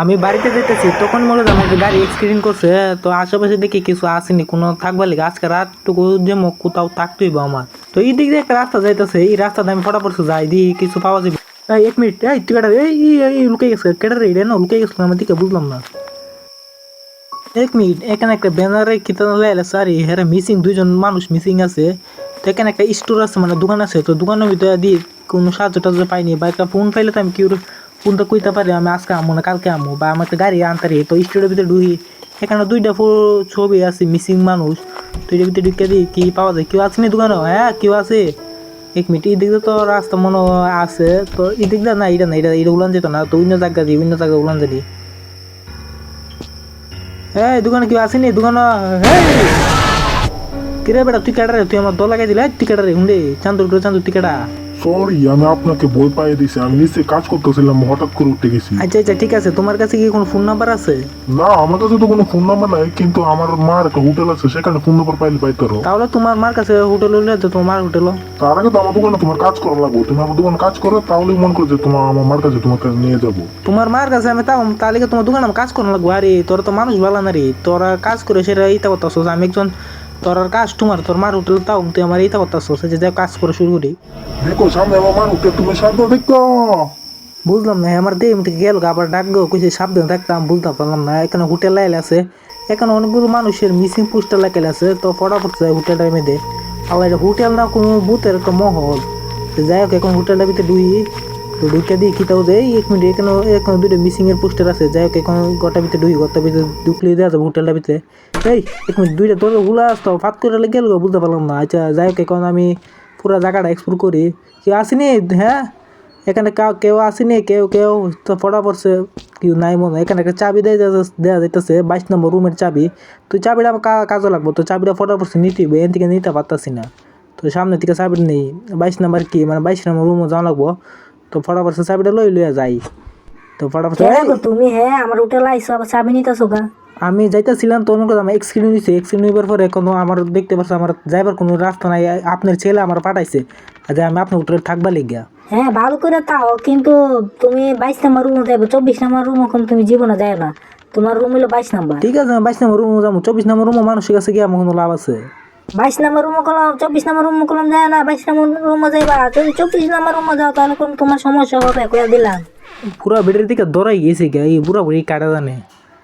আমি বাড়িতে যেতেছি তখন মনে হয় আমাকে গাড়ি এক্সিডেন্ট করছে তো আশেপাশে দেখি কিছু আসেনি কোনো থাকবার লিগে? আজকে রাতটুকু যে মোক কোথাও থাকতেই বা আমার। তো এই দিক দিয়ে একটা রাস্তা যাইতেছে এই রাস্তাতে আমি ফটাফট যাই দিই কিছু পাওয়া যাবে। এই এক মিনিট এই তুই কেটা এই এই, লুকে গেছে কেটে রে? না লুকে গেছিল আমার দিকে বুঝলাম না। এক মিনিট এখানে একটা ব্যানারে কিতাব লাইলে সারি হ্যাঁ মিসিং দুইজন মানুষ মিসিং আছে। তো এখানে একটা স্টোর আছে মানে দোকান আছে তো দোকানের ভিতরে দিয়ে কোনো সাহায্য টাহায্য পাইনি বা একটা ফোন পাইলে তো আমি কি ফোনটা কইতে পারি, আমি আজকে আমো না, কালকে আমো, বা আমার একটা গাড়ি আনতারি তো স্টোরের ভিতরে ঢুকি। এখানে দুইটা ছবি আছে, মিসিং মানুষ। তো এটার ভিতরে ঢুকে দিই কি পাওয়া যায়, কেউ আছে নি দোকানে? হ্যাঁ কেউ আছে। এক মিনিট, এই তো রাস্তা মনে আছে, তো এই দিক দিয়ে না এটা না এটা এটা উলান যেত না, তো অন্য জায়গা দিই অন্য জায়গায় উলান যাবি এই, দোকানে কেউ আসেনি দোকানে কিরে বেটা, তুই কেডা রে? তুই আমার দল লাগাই দিলে তুই কেডা রে? হুন্ডে, চান্দুর চান্দুর, তুই কেডা? সরি আমি আপনাকে ভয় পাইয়ে দিছি আমি নিচে কাজ করতেছিলাম হঠাৎ করে উঠে গেছি। আচ্ছা আচ্ছা ঠিক আছে। তোমার কাছে কি কোনো ফোন নাম্বার আছে? না আমার কাছে তো কোনো ফোন নাম্বার নাই কিন্তু আমার মার একটা হোটেল আছে সেখানে ফোন নাম্বার পাইলে তাহলে তোমার মার কাছে হোটেল হলে তো তোমার হোটেল তার আগে তো আমার দোকানে তোমার কাজ করা লাগবে। তুমি আমার দোকানে কাজ করো তাহলে মনে করো যে তোমার আমার মার কাছে তোমাকে নিয়ে যাব। তোমার মার কাছে আমি তাও তাহলে তোমার দোকানে কাজ করানো লাগবো? আরে তোরা তো মানুষ ভালো না রে। তোরা কাজ করে সেটা ইতা করতেছ আমি একজন তোর কাস্টমার তোর মার হোটেল তাও তুই আমার ইতা করতেছ যে যাই কাজ করে শুরু করি। দেখো সামনে আমার মার হোটেল তুমি সামনে দেখো। বুঝলাম না আমার দেহ থেকে গেল আবার ডাক গো কিছু সাবধানে থাকতাম বুঝতে পারলাম না। এখানে হোটেল লাইল আছে এখানে অনেকগুলো মানুষের মিসিং পোস্টার লাগাইল আছে তো ফটাফট যায় হোটেলটার মধ্যে। আবার এটা হোটেল না কোনো বুথের একটা মহল। যাই হোক এখন হোটেলটার ভিতরে ডুই তো ঢুকে দিই কি তাও দেয় এক মিনিট এখানে এখানে দুটো মিসিং এর পোস্টার আছে। যাই হোক, এখন গোটার ভিতরে ডুই গোটার ভিতরে ঢুকলে দেওয়া যাবে হোটেলটার ভিতরে। এই, এক মিনিট, দুইটা তোরগুলা আসতো ফাত করে গেল বুঝতে পারলাম না। আচ্ছা যাই হোক, এখন আমি পুরো জায়গাটা এক্সপ্লোর করি। কেউ আসেনি? হ্যাঁ? এখানে কাউ কেউ আসেনি? কেউ কেউ? তো পড়া পড়ছে। কেউ নাই মনে এখানে একটা চাবি দেয় দেওয়া যাইতেছে, বাইশ নম্বর রুমের চাবি। তো চাবিটা আমার কা- কাজে লাগবো। তো চাবিটা ফটা পড়ছে, নিতে হবে এখান থেকে নিতে পারতাছি না। তো সামনে থেকে চাবি নেই। বাইশ নাম্বার কি? মানে বাইশ নম্বর রুমও যাওয়া লাগবো। তো ফটা পড়ছে চাবিটা লই লইয়া যাই তো ফটা পড়ছে গো, তুমি হ্যাঁ আমার হোটেল আইসো আবার চাবি নিতেছো গা। আমি যাইতেছিলাম তো অনেক আমার এক্সিডেন্ট হয়েছে এক্সিডেন্ট হইবার পরে এখনও আমার দেখতে পাচ্ছি আমার যাইবার কোনো রাস্তা নাই আপনার ছেলে আমার পাঠাইছে। যে আমি আপনার হোটেলে থাকবা লেগিয়া। হ্যাঁ ভালো করে তাও কিন্তু তুমি বাইশ নাম্বার রুমে যাবে চব্বিশ নাম্বার রুম এখন তুমি জীবনে যায় না তোমার রুম হলো বাইশ নাম্বার। ঠিক আছে বাইশ নম্বর রুম যাব চব্বিশ নম্বর রুমও মানুষের কাছে গিয়ে আমার কোনো লাভ আছে? বাইশ নাম্বার রুমে করলাম চব্বিশ নাম্বার রুমে করলাম যায় না, বাইশ নাম্বার রুমে যাইবা। যদি চব্বিশ নাম্বার রুমে যাও, তাহলে কোন তোমার সমস্যা হবে কয়ে দিলাম। পুরা বেডের দিকে দৌড়াই গেছে গিয়া এই বুড়া বুড়ি কাটা জানে।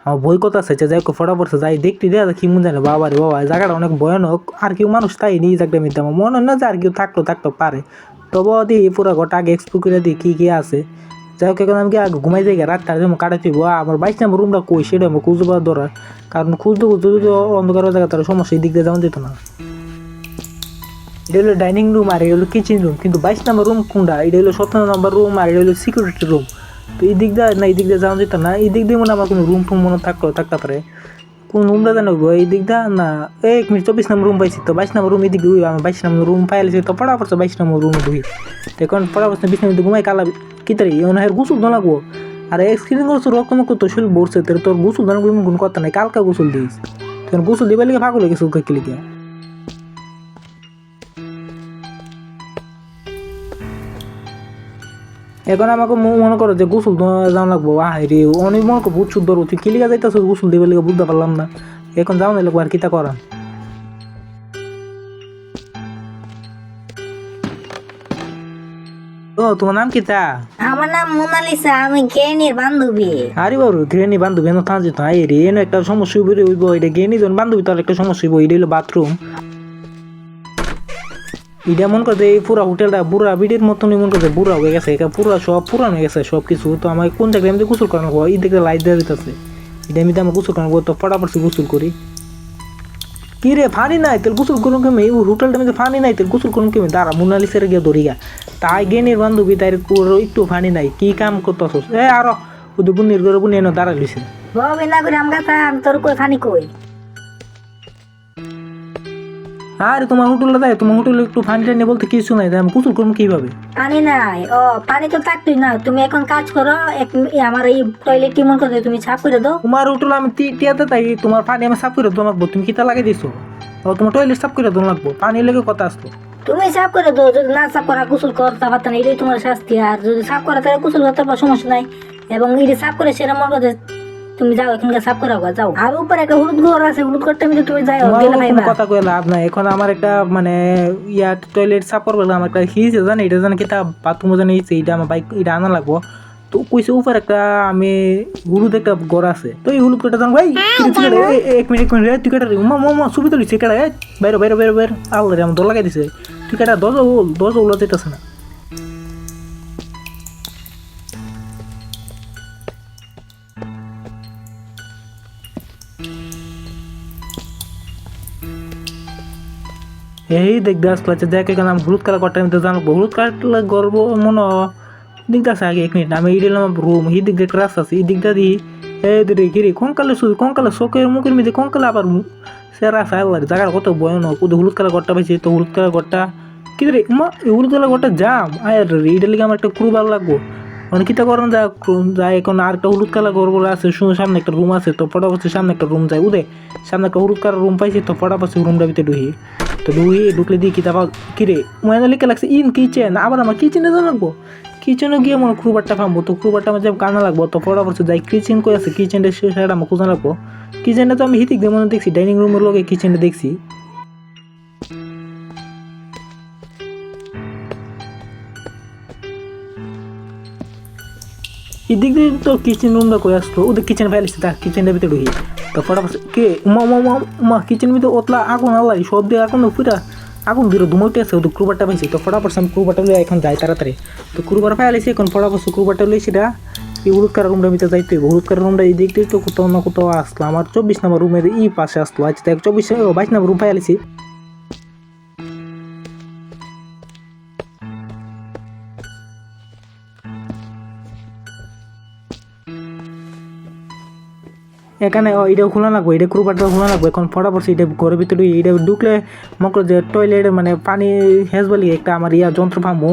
আমার বই কথা আছে যাই ফটা পড়ছে যাই, দেখতে দেয়া কি মন জানে, বাবা রে বাবা জায়গাটা অনেক ভয়ানক। আর কেউ মানুষ তাই নিয়ে জায়গাটা মিলতে আমার মনে হয় না যে আর কেউ থাকল, থাকতো পারে। তবে দিই পুরা গোটা আগে এক্সপ্লোর করে দিই, কী কী আছে। যাই হোক, এখন আমি ঘুমাই যাই রাত তার কাটাতে আমার বাইশ নম্বর রুমটা কই, সেটা আমার পাওয়ার দরকার। কারণ খুঁজতে খুঁজতে যদি অন্ধকার হয়ে জায়গা তার সমস্যা, এই দিক দিয়ে যেমন যেত না। এটা হলো ডাইনিং রুম আর এটা হলো কিচেন রুম কিন্তু বাইশ নম্বর রুম কোনটা? এটা হলো সতেরো নম্বর রুম আর এটা হলো সিকিউরিটি রুম তো এই দিক দিয়ে না, এই দিক দিয়ে যাওয়া যেত না। এই দিক দিয়ে মনে আমার কোনো রুম টুম মনে থাকতো থাকতে পারে। কোন রুমটা জানো এই দিক দিয়ে না, এক মিনিট, চব্বিশ নম্বর রুম পাইছি তো। বাইশ নম্বর রুম এই দিক দিয়ে আমি বাইশ নম্বর রুম পাইছি তো পড়া পড়ছে বাইশ নম্বর রুমে ঢুকি তো এখন পড়া পড়ছে বিশ মিনিট ঘুমাই কালা কি তারি? হয় গুসুল দো লাগবো। আর এক্সক্রিন করছ রকম তো শরীর বসছে তোর তোর গুসুল দানো কোনো কথা নাই, কালকা গুসুল দিস তখন গুসুল দিবার লিগে ভাগুলো গেছে কি লিগে। এখন আমাকে মনে করো যে গোসল যাওয়া লাগবো আহাই রে, অনেক মনে করো ভূত শুদ্ধ তুই কিলিগা যাইতেছ গোসল দিবার লিগে বুঝতে পারলাম না। এখন যাও না লাগবো আর কিতা করা ও তোমার নাম কিতা আমার নাম মোনালিসা আমি বান্ধবী। আরে বাবু গ্রেনি বান্ধবী আই রে এনে একটা সমস্যা হইব রে হইব। এটা গেনি জন বান্ধবী তার একটা সমস্যা হইব। এটা হলো বাথরুম। এটা মন করতে এই পুরা হোটেলটা বুড়া বিড়ির মতনই মন করতে বুড়া হয়ে গেছে। এটা পুরা সব পুরান হয়ে গেছে সব কিছু তো আমার কোন জায়গায় আমি গোসল করানো হয় এই দিকে লাইট দেওয়া দিতেছে এটা আমি আমি গোসল করানো তো ফটাফট গোসল করি। কি রে ফানি নাই, তেল গোসল করুন কেমন? এই হোটেলটা মধ্যে ফানি নাই, তেল গোসল করুন কেমন? দাঁড়া মোনালিসের গিয়ে ধরি গা তাই গেনির বান্ধবী তাই একটু ফানি নাই। কি কাম করতেছ এ, আরও। ওদের বুনির করে বুনি এনে দাঁড়া লুইছে। ববে না করে আমগা তোর কই ফানি কই? আরে তোমার হোটেলটা দেয় তোমার হোটেলে একটু ফানি টানি বলতে কিছু নাই আমি গোসল করব কীভাবে? পানি নাই ও পানি তো থাকতোই না তুমি এখন কাজ করো আমার এই টয়লেট কি মন করতে তুমি সাফ করে দাও। তোমার হোটেল আমি টিয়াতে তাই তোমার পানি আমি সাফ করে দোন লাগবো তুমি কিতা লাগাই দিছো? ও তোমার টয়লেট সাফ করে দোন লাগবো পানি লেগে কথা আসতো তুমি সাফ করে দাও যদি না সাফ করা গোসল করতে পারত না এটাই তোমার শাস্তি আর যদি সাফ করা তাহলে গোসল করতে পারো সমস্যা নাই। এবং এটা সাফ করে সেটা মনে করতে তুমি যাও এখানকার সাফ করে যাও। আর উপরে একটা হলুদ ঘর আছে হলুদ ঘরটা মধ্যে তুমি যাও গেলে ওরকম কথা কয়ে লাভ নাই। এখন আমার একটা মানে ইয়া টয়লেট সাফ করবে আমার একটা হিয়েছে জানি এটা জানি কিতা বাথরুমে জানি এটা আমার বাইক এটা আনা লাগবো। তো কইছে উপর একটা আমি হলুদ একটা ঘর আছে। তো এই হলুদ ঘরটা জানো ভাই কেটে, এক মিনিট এক মিনিট তুই কেটে মা মা মা ছবি তুলিস কেটে বাইরে বাইরে বাইরে বাইরে। আল্লাহ রে আমার দল লাগাই দিছে। তুই কেটে দশ দশ ওগুলো যেতেছে না। এই দেখ দাস লাগছে দেখ, এখানে আমি হলুদ কালার আমি তো জানব হলুদ কালার গর্ব, মনে দিক দাস আগে, এক মিনিট, আমি এই দিলাম রুম এই দিক দিয়ে রাস্তা আছে, এই দিকটা দিই, এই দিকে গিরি কোন কালে শুধু কোন কালে চোখের মুখের মধ্যে, কোন কালে আবার সে রাস্তা আল্লাহ জায়গাটা কত ভয়ানক কোথাও হলুদ কালার ঘরটা পাইছি, তো হলুদ কালার ঘরটা, কি রে, মা হলুদ কালার ঘরটা জাম, আয় রে এইটার লিগে আমার একটা ক্রু ভালো লাগবো। মানে কিতা করেন, যা যায় এখন আর একটা হলুদ কালার ঘর বলে আছে শুনে সামনে একটা রুম আছে, তো ফটাফট সামনে একটা রুম যায়, উদে। সামনে একটা হলুদ কালার রুম পাইছি, তো ফটাফট রুমটা ভিতরে ঢুকি। তো ঢুকি, ঢুকলে দিয়ে কিতা কিরে মনে লিখে লাগছে, ইন কিচেন আবার আমার কিচেনে তো লাগবো? কিচেনে গিয়ে মনে ক্রুবারটা পাবো তো ক্রুবারটা আমার যাবে কানা লাগবো, তো ফটাফট যাই কিচেন কই আছে কিচেনটা সে সাইড আমার খুঁজে লাগবো। কিচেনটা তো আমি হিতিক দিয়ে মনে দেখছি ডাইনিং রুমের লগে কিচেনটা দেখছি। তো কিচেন রুমটা কই আসতো ওদের কিচেন ফাইল আসছে তার কিচেনের ভিতরে ঢুকি। তো কে? মা মা মা মা, কিচেন ভিতরে ওতলা আগুন, আল্লাহ সব দিয়ে আগুন পুরা আগুন দিল দুমোটে আছে ওদের ক্রুবারটা পাইছি। তো ফটাফট আমি ক্রুবারটা লিয়ে এখন যাই তাড়াতাড়ি। তো ক্রুবার ফাইল আসছে এখন ফটাফট ক্রুবারটা লিয়ে সেটা এই হলুদ কালার রুমটার ভিতরে যাইতে হবে হলুদ রুমটা এই দিক দিয়ে তো কোথাও না কোথাও আসলো আমার চব্বিশ নম্বর রুমের এই পাশে আসলো। আচ্ছা দেখ, চব্বিশ বাইশ নম্বর রুম ফাইল আসছি এখানে এটা খোলা লাগবে, এটা ক্রুপারটা খোলা লাগবে, এখন ফটাফট এটা ঘরের ভিতরে এটা ঢুকলে মনে করো যে টয়লেট মানে পানি হেস বলি একটা আমার ইয়া যন্ত্র পাবো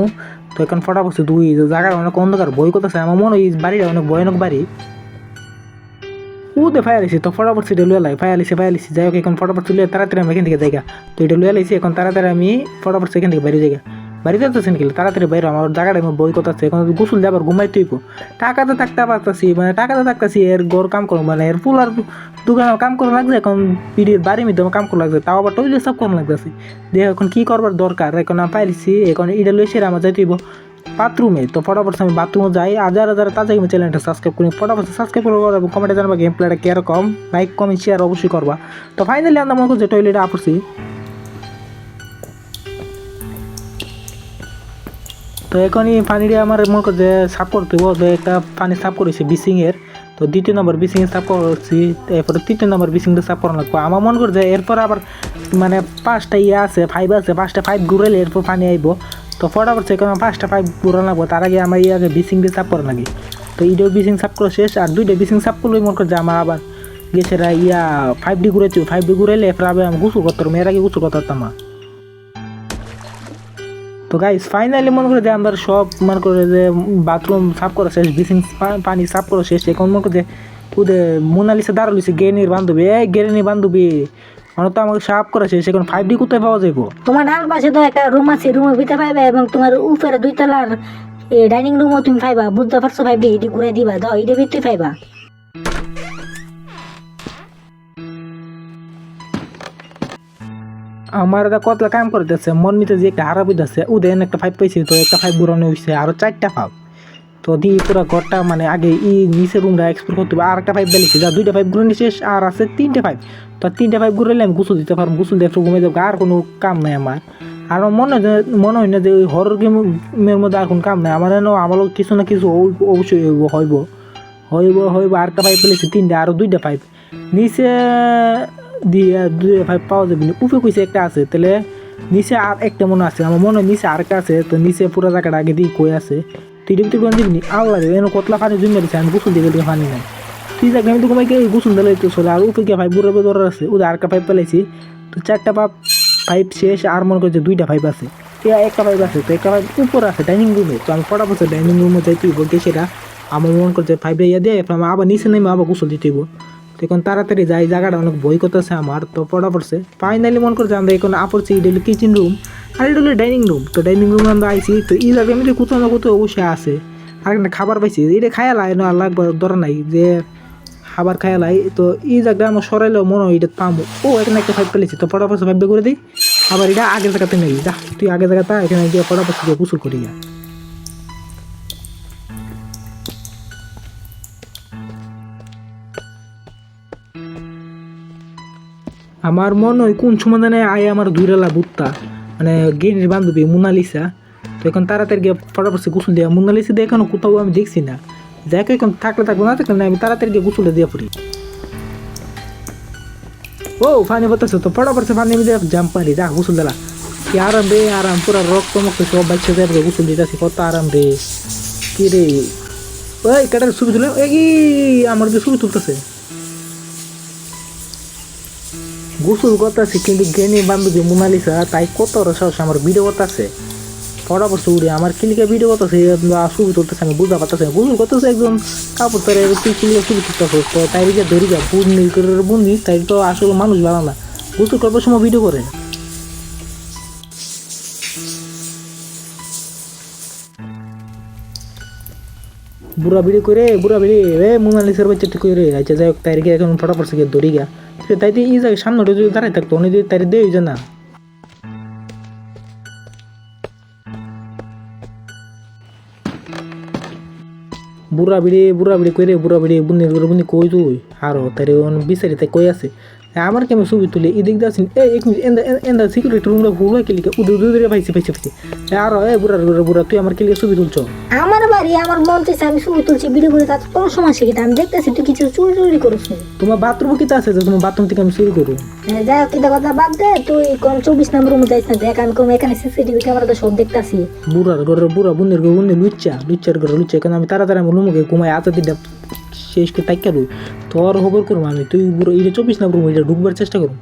তো এখন ফটাফট দুই জায়গার অনেক অন্ধকার বই করতেছে, আমার মনে হয় বাড়িটা অনেক ভয়ানক বাড়ি। উদে ফায়ার আইসি তো ফটাফট সেটা লুয়ে লাই, ফায়ার আইসি ফায়ার আইসি যাই হোক, এখন ফটাফট তুলে তাড়াতাড়ি আমি এখান থেকে জায়গা তো এটা লুয়ে লাইছি, এখন তাড়াতাড়ি আমি ফটাফট সেখান থেকে বাইরে জায়গা বাড়িতে সেন গেলে তাড়াতাড়ি বাইরে, আমার জায়গাটা আমি বই করতেছে এখন গোসল যাবার ঘুমাই তুইব টাকাতে থাকতে পারতাছি মানে টাকাতে থাকতেছি, এর ঘর কাম করো মানে এর ফুল আর দোকানে কাম করা লাগছে, এখন পিড়ির বাড়ি আমার কাম করা লাগছে, তাও আবার টয়লেট সব করা লাগতেছে। দিয়ে এখন কি করবার দরকার? এখন আমি পাইছি, এখন এটা লইছে আমার যাইতেইব বাথরুমে, তো ফটাফট আমি বাথরুমে যাই আর যারা তাজা আমি চ্যানেলটা সাবস্ক্রাইব করি, ফটাফট সাবস্ক্রাইব করব এবং কমেন্টে জানাবা গেম প্লেটা কীরকম লাইক কমেন্ট শেয়ার অবশ্যই করবা। তো ফাইনালি আমরা মনে করছি টয়লেটে আপড়ছি তো এখনই পানিটা আমার মনে করছে সাফ করতে হবে তো একটা পানি সাফ করেছি বিসিংয়ের তো দ্বিতীয় নম্বর বিসিং সাফ করছি, এরপরে তৃতীয় নম্বর বিসিংটা সাফ করানো লাগবে। আমার মনে করছে এরপর আবার মানে পাঁচটা ইয়ে আছে ফাইভ আছে, পাঁচটা ফাইভ ঘুরাইলে এরপর পানি আইব। তো ফটাফট সেখানে পাঁচটা ফাইভ ঘুরানো লাগবে, তার আগে আমার ইয়ে আগে বিসিং দিয়ে সাফ করা লাগে। তো এইটাও বিসিং সাফ করা শেষ, আর দুইটা বিসিং সাফ করলে মনে করছে আমার আবার গেছেরা ইয়া ফাইভ ডি ঘুরেছি ফাইভ ডি ঘুরাইলে এরপর আবার আমি গোসল করতে পারব, এর আগে গোসল করতে পারতাম না। তো গাইস ফাইনালি মনে করে যে আমরা সব মনে করে যে বাথরুম সাফ করা শেষ বিসিং পানি সাফ করা শেষ, এখন মনে করে যে ওদের মোনালিসা দাঁড়ালিছে গেনির বান্ধবী, এই গেরিনির বান্ধবী। মানে তো আমাকে সাফ করা শেষ, এখন ফাইভ ডি কোথায় পাওয়া যাব তোমার ডান পাশে তো একটা রুম আছে রুমের ভিতরে পাইবা এবং তোমার উপরে দুই তলার ডাইনিং রুমও তুমি পাইবা, বুঝতে পারছ ভাইবি এটি ঘুরে দিবা, দাও, এটার ভিতরে পাইবা। আমার এটা কতলা কাম করতেছে, মন মিতে যে একটা হারাবিদ আছে উদয়ন একটা ফাইভ পাইছি, তো একটা ফাইভ বুড়ানো হয়েছে আরও চারটা ফাইভ তো দি পুরো ঘরটা মানে আগে ই নিচে রুমটা এক্সপ্লোর করতে হবে আর একটা ফাইভ বেলেছে যা দুইটা ফাইভ ঘুরে শেষ আর আছে তিনটে ফাইভ তো তিনটে ফাইভ ঘুরাইলে আমি গুসল দিতে পারব, গুসল দিয়ে একটু যাব, আর কোনো কাম নাই আমার। আর মনে হয় মনে হয় না যে ওই হরর গেমের মধ্যে আর কোনো কাম নাই, আমার যেন আমারও কিছু না কিছু অব- অবশ্যই হইব হইব। হইব হইব আর একটা পাইপ পেলেছি তিনটা আরও দুইটা পাইপ নিচে দিয়ে দুইটা পাইপ পাওয়া যাবে না। উপে কইছে একটা আছে, তাহলে নিচে আর একটা মনে আছে, আমার মনে হয় নিচে আর একটা আছে, তো নিচে পুরো জায়গাটা আগে দিয়ে কই আছে। তুই এটা ভিতরে কোন দিবনি আল্লাহ রে কতলা পানি জমে দিচ্ছে আমি গোসল দিয়ে পানি নাই। তুই দেখ আমি তো কমাই গিয়ে গোসল দিলে তো চলে, আর উপরে গিয়ে পাইপ বুড়ো দর আছে, ওদের আর একটা পাইপ পেলেছি তো চারটা পাইপ পাইপ শেষ, আর মনে করছে দুইটা পাইপ আছে। একটা পাইপ আছে, তো একটা পাইপ উপরে আছে ডাইনিং রুমে তো আমি ফটাফট ডাইনিং রুমে যাই তুই বলতে সেটা আমার মন করছে পাইপটা ইয়ে দিয়ে আবার নিচে নেমে আবার গোসল দিতে হইব। তো এখন তাড়াতাড়ি যাই, জায়গাটা অনেক বই করতেছে আমার, তো পড়া পড়ছে। ফাইনালি মন করছে আমরা এখন আপড়ছি এটা হলো কিচেন রুম আর এটা হলো ডাইনিং রুম তো ডাইনিং রুমে আমরা আইছি, তো এই জায়গায় আমি কোথাও না কোথাও অবশ্যই আছে। আর একটা খাবার পাইছি, এটা খাইয়া লাই, না লাগবে, ধর নাই যে খাবার খাইয়া লাই। তো এই জায়গায় আমার সরাইলেও মনে হয় এটা পামো। ও, এখানে একটা ফাইভ পেলেছি তো ফটাফট ফাইভ করে দিই। আবার এটা আগের জায়গাতে নেই। যা, তুই আগের জায়গাটা এখানে গিয়ে ফটাফট গিয়ে গোসল করি আমার মনে হয় কোন সময় জানে আয় আমার দুইরালা বুত্তা মানে গেনির বান্ধবী মোনালিসা, তো এখন তাড়াতাড়ি গিয়ে ফটাফট গোসল দেওয়া মোনালিসা দিয়ে এখনও কোথাও আমি দেখছি না। যাই এখন থাকলে থাকব, না থাকলে আমি তাড়াতাড়ি গিয়ে গোসলটা দিয়ে পড়ি। ও ফানি বলতেছে তো ফটাফট ফানি দিয়ে জাম পারি যা গোসল দিলা। কি আরাম রে, আরাম, পুরা রক্ত মক্ত সব বাচ্চা দেবে গোসল দিতেছি, কত আরাম রে। কি রে। ওই, কাটার ছবি তুলে, এই, আমার যে ছবি তুলতেছে। গোসল করতেছে, কিন্তু জ্ঞানী বান্ধবী মোনালিসা তাই কত রসাস আমার ভিডিও করতেছে। পড়া বস্তু উড়ে আমার কিলিকে ভিডিও করতেছে ছবি তুলতেছে, আমি বুঝতে পারতেছে গোসল করতেছে একজন কাপড় তারা তুই কিলিকে শুরু করতেছে তো তাই যে ধরি যা বুন্দি করে বুন্দি তাই তো আসলে মানুষ ভালো না গোসল করবার সময় ভিডিও করে। বুড়া বিড়ি করে বুড়া বিড়ি, এ মোনালিসার বাচ্চা ঠিক করে আচ্ছা যাই হোক তাইকে এখন ফটাফট গিয়ে দড়ি গা। সে তাই দিয়ে এই জায়গায় সামনে যদি দাঁড়াই থাকতো, উনি যদি তাই দেয় যে না। বুড়া বিড়ি বুড়া বিড়ি করে বুড়া বিড়ি বুনি বুনি কই তুই? আরও তাই বিচারি তাই কই আছে? আমার কেমন ছবি তুলে? এদিক দাসিন এ এক মিনিট এন্দা এন্দা সিকিউরিটি রুমটা হয় কেলিকে উদে উদে উদে পাইছি পাইছি পাইছি আরও এ বুড়া বুড়া বুড়া তুই আমার কেলিকে ছবি তুলছ? আমার বাড়ি আমার মন চাইছে আমি ছবি তুলছি ভিডিও করে তার তোর সমস্যা কি? আমি দেখতেছি তুই কিছু চুরি চুরি করিস তোমার বাথরুম কিতা আছে যে তোমার বাথরুম থেকে আমি চুরি করব হ্যাঁ, যাই হোক এটা কথা বাদ দে তুই কোন চব্বিশ নম্বর রুমে যাইস না দেখ আমি কোন এখানে সিসিটিভি ক্যামেরা তো সব দেখতাছি। বুড়ার ঘরে বুড়া বুনের ঘরে বুনে লুচ্চা লুচ্চার ঘরে লুচ্চা কারণ আমি তাড়াতাড়ি আমার রুমকে ঘুমাই আতা দিনটা শেষ করে তাইকা রই। তোর খবর করব আমি। তুই এটা চব্বিশ নম্বর রুম এটা ঢুকবার চেষ্টা করব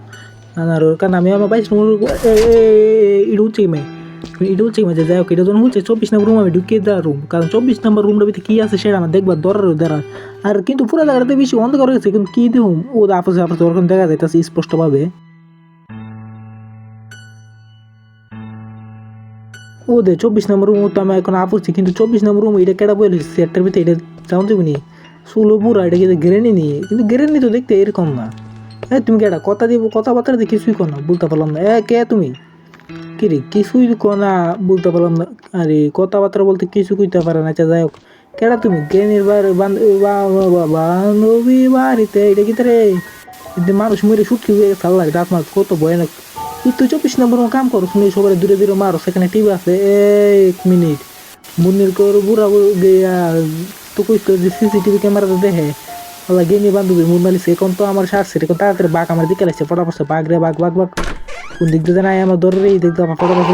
না আর কারণ আমি আমার বাইশ রুম এটা হচ্ছে কি এটা হচ্ছে কি যাই হোক, এটা যখন হচ্ছে চব্বিশ নম্বর রুম আমি ঢুকিয়ে দেওয়ার রুম কারণ চব্বিশ নম্বর রুমটা ভিতরে কী আছে সেটা আমার দেখবার দরার দরার আর কিন্তু পুরো জায়গাটাতে বেশি অন্ধকার হয়েছে, কিন্তু কী দেখুন ও আপসে আপসে ওরকম দেখা যাইতেছে স্পষ্টভাবে। ও দে চব্বিশ নম্বর রুম তো আমি এখন আপসছি কিন্তু চব্বিশ নম্বর রুম এটা কেটা বলে সেটার ভিতরে এটা দেবি নি? সুলো বুড়া এটা কিন্তু গেরেনি নি কিন্তু গেরেনি তো দেখতে এরকম না। এ, তুমি কেটা কথা দিব, কথাবার্তা দিয়ে কিছুই কর না, বলতে পারলাম না। এ, কে তুমি? কি রে, কিছুই কো না, বলতে পারলাম না। আরে, কথাবার্তা বলতে কিছু কইতে পারে না আচ্ছা যাই হোক। কেটা তুমি? জ্ঞানীর বাড়ি বান্ধবী বাড়িতে, এটা কি রে? মানুষ মরে সুটকি হয়ে গেছে আল্লাহ রাত মাস কত ভয়ানক। তুই চব্বিশ নম্বর কাম করো শুনে সবাই দূরে দূরে মারো সেখানে টিভি আছে। এক মিনিট। মুন্নির কর, বুড়া গিয়া তো কই তো যে সিসিটিভি ক্যামেরা তো দেখে আল্লাহ গেনি বান্ধবী মুন্নালি সে এখন তো আমার সারছে এখন তাড়াতাড়ি বাঘ আমার দিকে লাগছে ফটাফট বাঘ রে বাঘ বাঘ বাঘ। কোন দিক দিয়ে নাই আমার ধরে এই দিক দিয়ে আমার ফটাফট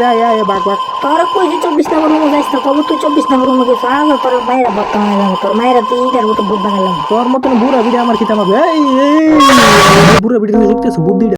রে আয় বাঘ বাঘ। তোর কই যে চব্বিশ নম্বর রুমে যাইস না তবে তুই চব্বিশ নম্বর রুমে গেছিস? আজ তোর মায়েরা বর্তমানে যাব তোর মায়েরা তুই ইটার মতো বুধ বানালাম তোর মতন বুড়া বিড়ি আমার খিতা এই এই বুড়া বিড়ি ঢুকতেছে বুদ্ধিটা।